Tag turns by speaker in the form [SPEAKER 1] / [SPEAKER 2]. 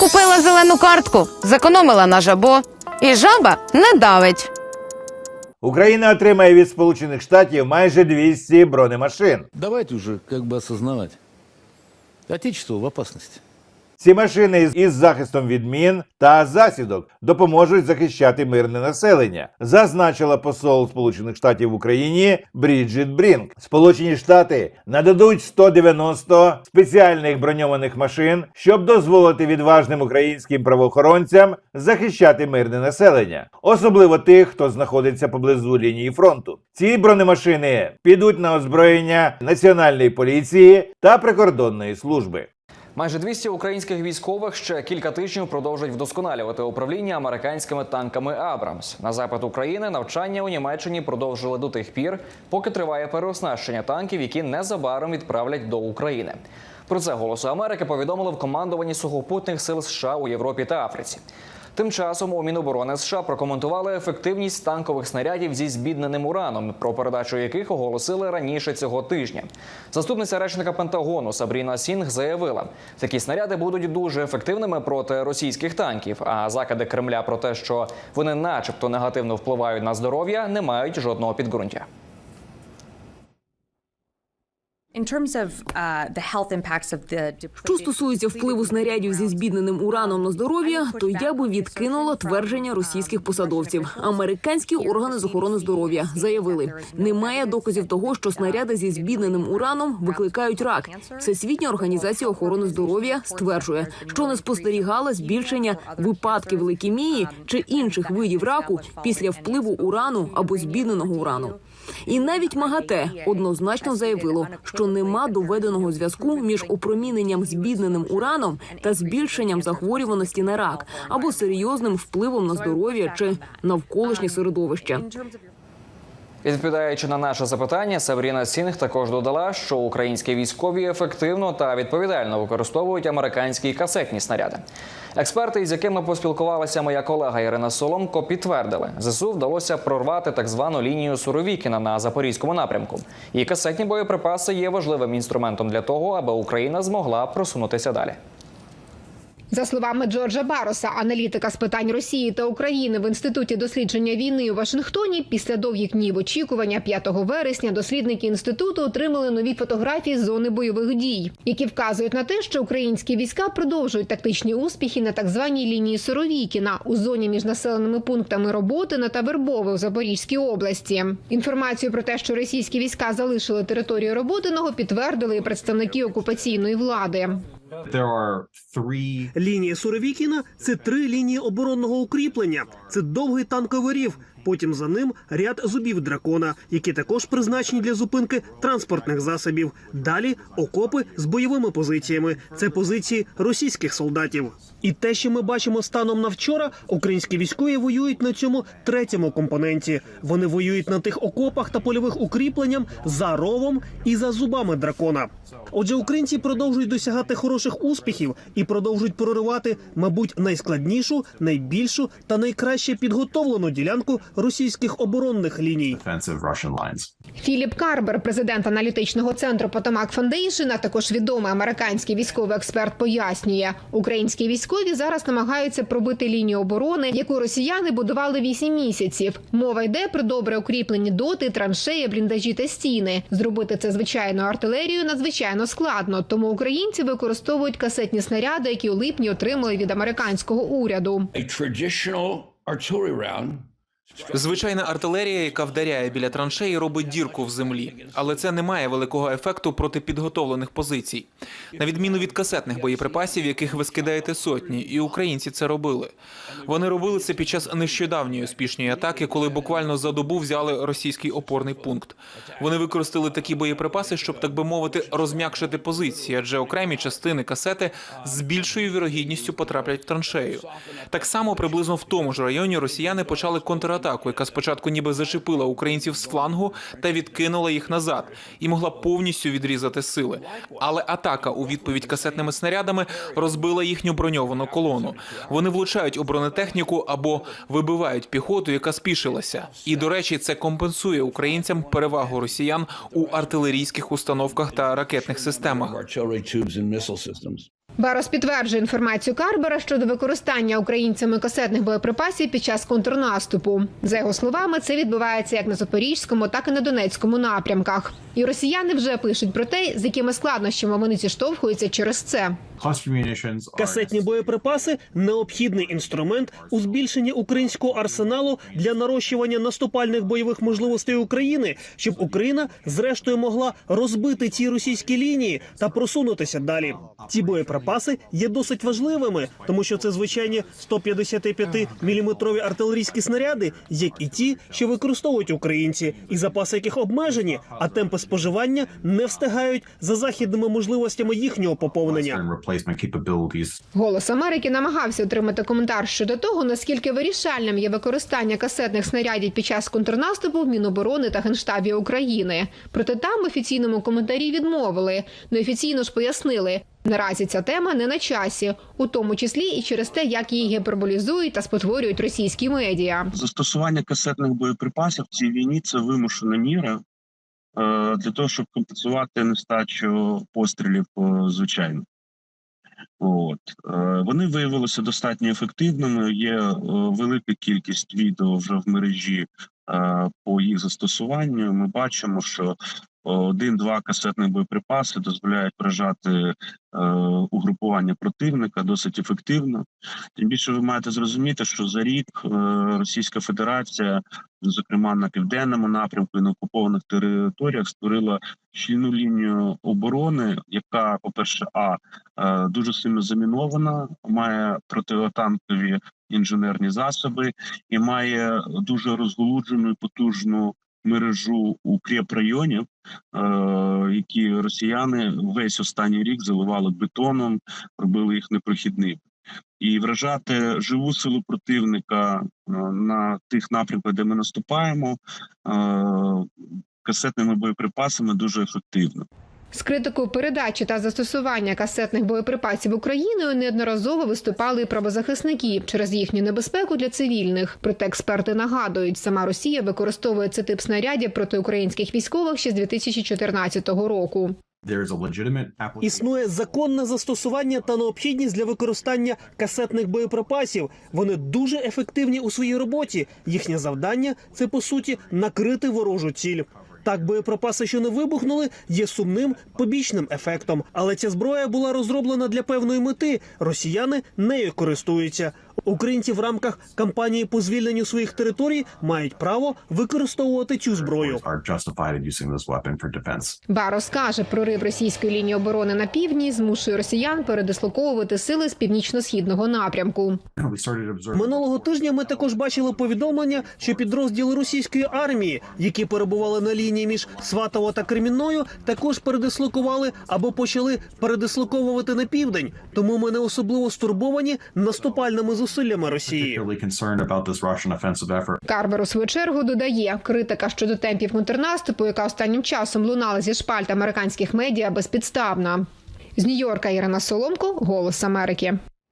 [SPEAKER 1] Купила зелену картку, зекономила на жабо, і жаба не давить.
[SPEAKER 2] Україна отримає від Сполучених Штатів майже 200 бронемашин.
[SPEAKER 3] Давайте уже как бы осознавать. Отечество в опасности.
[SPEAKER 2] Ці машини із- захистом від мін та засідок допоможуть захищати мирне населення, зазначила посол Сполучених Штатів в Україні Бріджит Брінк. Сполучені Штати нададуть 190 спеціальних броньованих машин, щоб дозволити відважним українським правоохоронцям захищати мирне населення, особливо тих, хто знаходиться поблизу лінії фронту. Ці бронемашини підуть на озброєння національної поліції та прикордонної служби.
[SPEAKER 4] Майже 200 українських військових ще кілька тижнів продовжують вдосконалювати управління американськими танками Абрамс. На запит України навчання у Німеччині продовжили до тих пір, поки триває переоснащення танків, які незабаром відправлять до України. Про це голосу Америки повідомили в командуванні сухопутних сил США у Європі та Африці. Тим часом у Міноборони США прокоментували ефективність танкових снарядів зі збідненим ураном, про передачу яких оголосили раніше цього тижня. Заступниця речника Пентагону Сабріна Сінг заявила, такі снаряди будуть дуже ефективними проти російських танків. А закиди Кремля про те, що вони, начебто, негативно впливають на здоров'я, не мають жодного підґрунтя.
[SPEAKER 5] Що стосується впливу снарядів зі збідненим ураном на здоров'я, то я би відкинула твердження російських посадовців. Американські органи з охорони здоров'я заявили, немає доказів того, що снаряди зі збідненим ураном викликають рак. Всесвітня організація охорони здоров'я стверджує, що не спостерігала збільшення випадків лейкемії чи інших видів раку після впливу урану або збідненого урану. І навіть МАГАТЕ однозначно заявило, що нема доведеного зв'язку між опроміненням збідненим ураном та збільшенням захворюваності на рак або серйозним впливом на здоров'я чи навколишнє середовище.
[SPEAKER 4] Відповідаючи на наше запитання, Сабріна Сінг також додала, що українські військові ефективно та відповідально використовують американські касетні снаряди. Експерти, із якими поспілкувалася моя колега Ірина Соломко, підтвердили, ЗСУ вдалося прорвати так звану лінію Суровікіна на запорізькому напрямку. І касетні боєприпаси є важливим інструментом для того, аби Україна змогла просунутися далі.
[SPEAKER 6] За словами Джорджа Бароса, аналітика з питань Росії та України в інституті дослідження війни у Вашингтоні, після довгих днів очікування 5 вересня дослідники інституту отримали нові фотографії з зони бойових дій, які вказують на те, що українські війська продовжують тактичні успіхи на так званій лінії Суровікіна у зоні між населеними пунктами Роботино та Вербове у Запорізькій області. Інформацію про те, що російські війська залишили територію Роботиного, підтвердили і представники окупаційної влади.
[SPEAKER 7] There are three
[SPEAKER 8] Лінія Суровікіна це три лінії оборонного укріплення. Це довгий танковий рів. Потім за ним ряд зубів дракона, які також призначені для зупинки транспортних засобів. Далі окопи з бойовими позиціями. Це позиції російських солдатів. І те, що ми бачимо станом на вчора, українські військові воюють на цьому третьому компоненті. Вони воюють на тих окопах та польових укріпленням за ровом і за зубами дракона. Отже, українці продовжують досягати хороших успіхів і продовжують проривати, мабуть, найскладнішу, найбільшу та найкраще підготовлену ділянку російських оборонних ліній.
[SPEAKER 6] Філіп Карбер, президент аналітичного центру Потомак Фондейшн, а також відомий американський військовий експерт, пояснює, українські військові зараз намагаються пробити лінію оборони, яку росіяни будували 8 місяців. Мова йде про добре укріплені доти, траншеї, бліндажі та стіни. Зробити це звичайною артилерією надзвичайно складно, тому українці використовують касетні снаряди, які у липні отримали від американського уряду.
[SPEAKER 9] a traditional artillery round
[SPEAKER 10] Звичайна артилерія, яка вдаряє біля траншеї, робить дірку в землі, але це не має великого ефекту проти підготовлених позицій. На відміну від касетних боєприпасів, яких ви скидаєте сотні, і українці це робили. Вони робили це під час нещодавньої успішної атаки, коли буквально за добу взяли російський опорний пункт. Вони використали такі боєприпаси, щоб так би мовити, розм'якшити позиції, адже окремі частини касети з більшою вірогідністю потраплять в траншею. Так само приблизно в тому ж районі росіяни почали контратаку, яка спочатку ніби зачепила українців з флангу та відкинула їх назад і могла повністю відрізати сили. Але атака у відповідь касетними снарядами розбила їхню броньовану колону. Вони влучають у бронетехніку або вибивають піхоту, яка спішилася. І до речі, це компенсує українцям перевагу росіян у артилерійських установках та ракетних системах.
[SPEAKER 6] Барос підтверджує інформацію Карбера щодо використання українцями касетних боєприпасів під час контрнаступу. За його словами, це відбувається як на запорізькому, так і на донецькому напрямках. І росіяни вже пишуть про те, з якими складнощами вони зіштовхуються через це.
[SPEAKER 8] Касетні боєприпаси необхідний інструмент у збільшенні українського арсеналу для нарощування наступальних бойових можливостей України, щоб Україна зрештою могла розбити ті російські лінії та просунутися далі. Ці боєприпаси є досить важливими, тому що це звичайні 155 міліметрові артилерійські снаряди, як і ті, що використовують українці, і запаси яких обмежені, а темпи споживання не встигають за західними можливостями їхнього поповнення.
[SPEAKER 7] Replacement capabilities.
[SPEAKER 6] Голос Америки намагався отримати коментар щодо того, наскільки вирішальним є використання касетних снарядів під час контрнаступу в Міноборони та Генштабі України. Проте там офіційному коментарі відмовили. Неофіційно ж пояснили. Наразі ця тема не на часі, у тому числі і через те, як її гіперболізують та спотворюють російські медіа.
[SPEAKER 11] Застосування касетних боєприпасів в цій війні це вимушена міра е, для того, щоб компенсувати нестачу пострілів е, звичайно. От е, вони виявилися достатньо ефективними. Є е, велика кількість відео вже в мережі е, по їх застосуванню. Ми бачимо, що один-два касетних боєприпаси дозволяють вражати е, угрупування противника досить ефективно. Тим більше ви маєте зрозуміти, що за рік е, Російська Федерація, зокрема на південному напрямку і на окупованих територіях, створила щільну лінію оборони, яка, по-перше, а е, дуже сильно замінована, має противотанкові інженерні засоби і має дуже розголуджену і потужну мережу укріпрайонів, е, які росіяни весь останній рік заливали бетоном, робили їх непрохідними. І вражати живу силу противника е, на тих напрямках, де ми наступаємо, е, касетними боєприпасами дуже ефективно.
[SPEAKER 6] З критикою передачі та застосування касетних боєприпасів Україною неодноразово виступали і правозахисники через їхню небезпеку для цивільних. Проте експерти нагадують, сама Росія використовує цей тип снарядів проти українських військових ще з 2014 року.
[SPEAKER 8] Існує законне застосування та необхідність для використання касетних боєприпасів. Вони дуже ефективні у своїй роботі. Їхнє завдання це по суті накрити ворожу ціль. Так, боєприпаси, що не вибухнули, є сумним побічним ефектом. Але ця зброя була розроблена для певної мети. Росіяни нею користуються. Українці в рамках кампанії по звільненню своїх територій мають право використовувати цю зброю.
[SPEAKER 6] Барос каже, прорив російської лінії оборони на півдні змушує росіян передислоковувати сили з північно-східного напрямку.
[SPEAKER 8] Минулого тижня ми також бачили повідомлення, що підрозділи російської армії, які перебували на лінії між Сватово та Кремінною, також передислокували або почали передислоковувати на південь. Тому ми не особливо стурбовані наступальними зусиллями Росії.
[SPEAKER 6] Карбер у свою чергу додає, критика щодо темпів контрнаступу, яка останнім часом лунала зі шпальт американських медіа, безпідставна. З Нью-Йорка Ірина Соломко, Голос Америки.